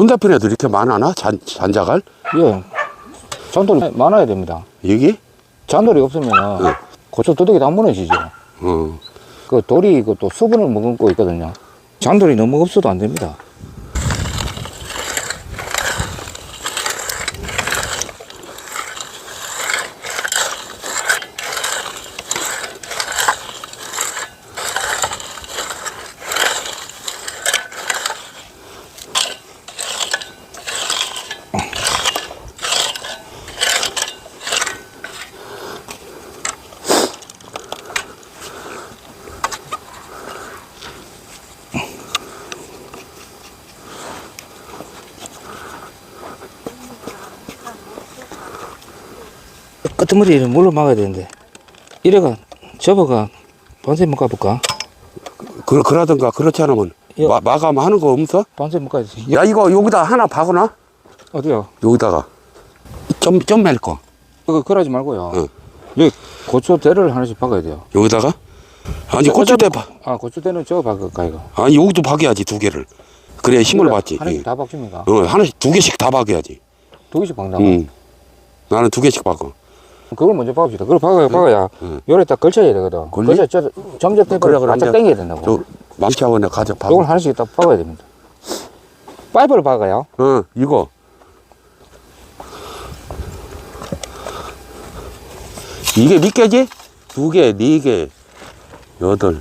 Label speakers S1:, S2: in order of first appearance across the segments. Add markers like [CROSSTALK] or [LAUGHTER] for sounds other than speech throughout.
S1: 손대편에도 이렇게 많아나? 잔, 잔자갈?
S2: 예. 잔돌이 많아야 됩니다.
S1: 여기?
S2: 잔돌이 없으면
S1: 네.
S2: 고추 두둑이 다 무너지죠.
S1: 어.
S2: 그 돌이 그 또 수분을 머금고 있거든요. 잔돌이 너무 없어도 안 됩니다. 끄트머리를 물로 막아야 되는데 이래가 접어가 반세 묶어볼까?
S1: 그, 그러든가 그렇지 않으면
S2: 예.
S1: 마, 마감 하는 거 없어?
S2: 반세 묶어야지.
S1: 야 이거 여기다 하나 박으나?
S2: 어디요?
S1: 여기다가 좀, 좀맬 거.
S2: 그거 그러지 말고요.
S1: 응.
S2: 여기 고추대를 하나씩 박아야 돼요.
S1: 여기다가? 아니 고추대 박
S2: 아 고추대는 저거 박을까 이거?
S1: 아니 여기도 박아야지 두 개를. 그래야 힘을 받지.
S2: 하나씩
S1: 예.
S2: 다 박습니까?
S1: 어, 하나씩 두 개씩 다 박아야지.
S2: 두 개씩 박는다고?
S1: 응. 나는 두 개씩 박어.
S2: 그걸 먼저 박읍시다. 그걸 박아야 박아야
S1: 응.
S2: 요래 딱 걸쳐야 되거든.
S1: 걸리?
S2: 걸쳐 저 점점
S1: 그래,
S2: 테이프를
S1: 그래,
S2: 바짝 당겨야 된다고.
S1: 저 망치하고 내가 가져 박어.
S2: 요걸 하나씩 딱 박아야 됩니다. 파이프를 박아요.
S1: 어, 이거. 이게 몇 개지? 두 개, 네 개, 여덟.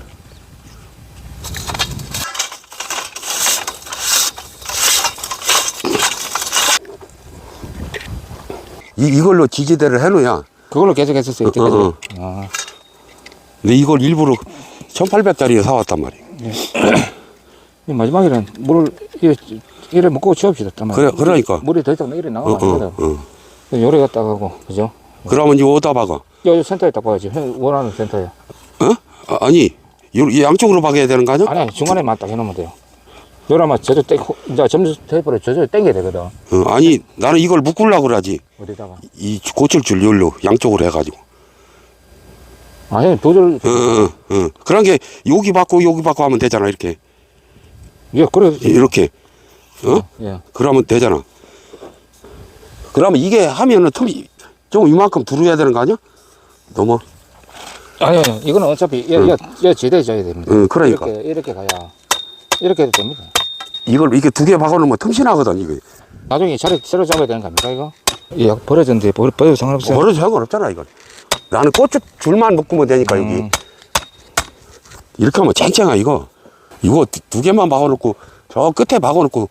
S1: 이, 이걸로 지지대를 해놓야.
S2: 그걸로 계속 했었어요.
S1: 어, 어, 어.
S2: 아,
S1: 근데 이걸 일부러 1800짜리에 사왔단 말이야. [CLEARS THROAT]
S2: 이 마지막에는 물을 이래, 이래 먹고 치웁시다. 잠깐만.
S1: 그래, 그러니까.
S2: 물이 더 이상 이래
S1: 어,
S2: 나가면 안
S1: 어,
S2: 되거든.
S1: 어.
S2: 요래 갖다 가고, 그죠?
S1: 그러면 이거 어디다 박아?
S2: 요, 요 센터에 딱 봐야지. 원하는 센터에.
S1: 어? 아, 아니, 요- 이 양쪽으로 박아야 되는 거 아니야?
S2: 아니, 아니, 중간에만 딱 해놓으면 돼요. 요라면 저저 땡, 이제 점수 테이프를 저저 당겨야 되거든.
S1: 어, 아니 나는 이걸 묶으려고 그러지
S2: 어디다가.
S1: 이 고철줄 열로 양쪽으로 해가지고
S2: 아니, 도저히,
S1: 어, 어, 어. 그런 게 여기 받고 여기 받고 하면 되잖아 이렇게
S2: 예, 그래.
S1: 이렇게 어
S2: 예.
S1: 그러면 되잖아 그러면 이게 하면은 틈이 좀 이만큼 두르야 되는 거 아니야 너무
S2: 아니, 아니, 이거는 어차피, 여, 여, 여 지대 줘야 됩니다.
S1: 응, 그러니까.
S2: 이렇게, 이렇게 가야, 이렇게 해도 됩니다.
S1: 이걸 이게 두 개 박아놓으면 틈신하거든 이게
S2: 나중에 자리 새로 잡아야 되는 겁니까, 이거? 예, 버려졌는데, 버려, 버려도 상관없어요.
S1: 버려도 상관없잖아 이건 나는 고추 줄만 묶으면 되니까 여기
S2: 음.
S1: 이렇게 하면 쨍쨍아 이거 이거 두- 두 개만 박아놓고 저 끝에 박아놓고